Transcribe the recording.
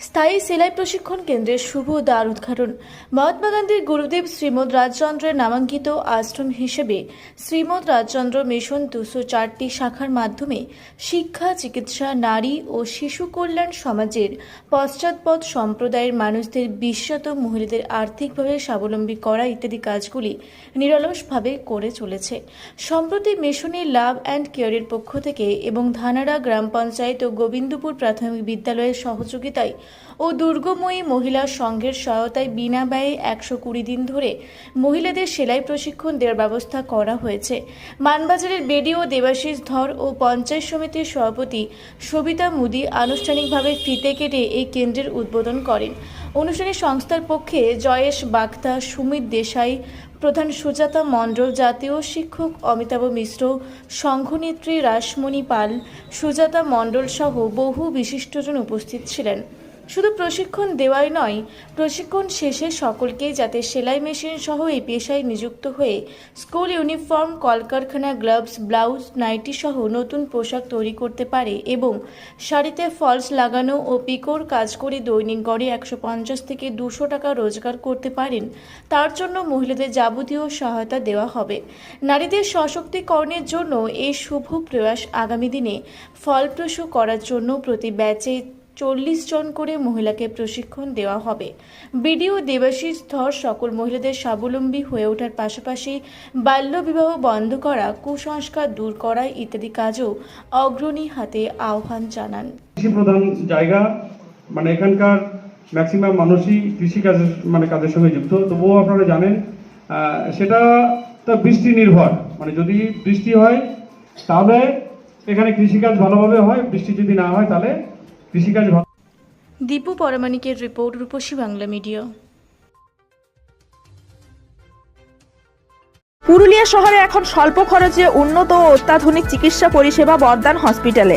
স্থায়ী সেলাই প্রশিক্ষণ কেন্দ্রের শুভ দ্বার উদ্ঘাটন। মহাত্মা গান্ধীর গুরুদেব শ্রীমদ রাজচন্দ্রের নামাঙ্কিত আশ্রম হিসেবে শ্রীমৎ রাজচন্দ্র মিশন দুশো চারটি শাখার মাধ্যমে শিক্ষা, চিকিৎসা, নারী ও শিশু কল্যাণ সমাজের পশ্চাৎপদ সম্প্রদায়ের মানুষদের বিশ্বত মহিলাদের আর্থিকভাবে স্বাবলম্বী করা ইত্যাদি কাজগুলি নিরলসভাবে করে চলেছে। সম্প্রতি মিশনের লাভ অ্যান্ড কেয়ারের পক্ষ থেকে এবং ধানাড়া গ্রাম পঞ্চায়েত ও গোবিন্দপুর প্রাথমিক বিদ্যালয়ের সহযোগিতায় ও দুর্গময়ী মহিলা সংঘের সহায়তায় বিনা ব্যয়ে একশো কুড়ি দিন ধরে মহিলাদের সেলাই প্রশিক্ষণ দেওয়ার ব্যবস্থা করা হয়েছে। মানবাজারের বেডিও দেবাশিস ধর ও পঞ্চায়েত সমিতির সভাপতি সবিতা মুদি আনুষ্ঠানিকভাবে ফিতে কেটে এই কেন্দ্রের উদ্বোধন করেন। অনুষ্ঠানে সংস্থার পক্ষে জয়েশ বাগতা সুমিত দেশাই, প্রধান সুজাতা মণ্ডল, জাতীয় শিক্ষক অমিতাভ মিশ্র, সংঘনেত্রী রাসমণি পাল, সুজাতা মণ্ডল সহ বহু বিশিষ্টজন উপস্থিত ছিলেন। শুধু প্রশিক্ষণ দেওয়াই নয়, প্রশিক্ষণ শেষে সকলকেই যাতে সেলাই মেশিন সহ এই পেশায় নিযুক্ত হয়ে স্কুল ইউনিফর্ম, কলকারখানা গ্লাভস, ব্লাউজ, নাইটি সহ নতুন পোশাক তৈরি করতে পারে এবং শাড়িতে ফলস লাগানো ও পিকোর কাজ করে দৈনিক গড়ে একশো পঞ্চাশ থেকে দুশো টাকা রোজগার করতে পারেন। তার জন্য মহিলাদের যাবতীয় সহায়তা দেওয়া হবে। নারীদের সশক্তিকরণের জন্য এই শুভ প্রয়াস আগামী দিনে ফলপ্রসূ করার জন্য প্রতি ব্যাচে চল্লিশ জন করে মহিলাকে প্রশিক্ষণ দেওয়া হবে। বিডিও দেবাশিস ধর সকল মহিলাদের স্বাবলম্বী হয়ে ওঠার পাশাপাশি বাল্যবিবাহ বন্ধ করা, কুসংস্কার দূর করা ইত্যাদি কাজও অগ্রণী হাতে আহ্বান জানান। প্রধান জায়গা মানে এখানকার ম্যাক্সিমাম মানুষই কৃষিকাজের মানে কাজের সঙ্গে যুক্ত। তবুও আপনারা জানেন সেটা তো বৃষ্টি নির্ভর মানে যদি বৃষ্টি হয়, তাহলে এখানে কৃষিকাজ ভালোভাবে হয়, বৃষ্টি যদি না হয়, তাহলে কৃষিকাজ দীপু পরামানিকের রিপোর্ট রূপসী বাংলা মিডিয়া। পুরুলিয়া শহরে এখন স্বল্প খরচে উন্নত ও অত্যাধুনিক চিকিৎসা পরিষেবা বর্দান হসপিটালে।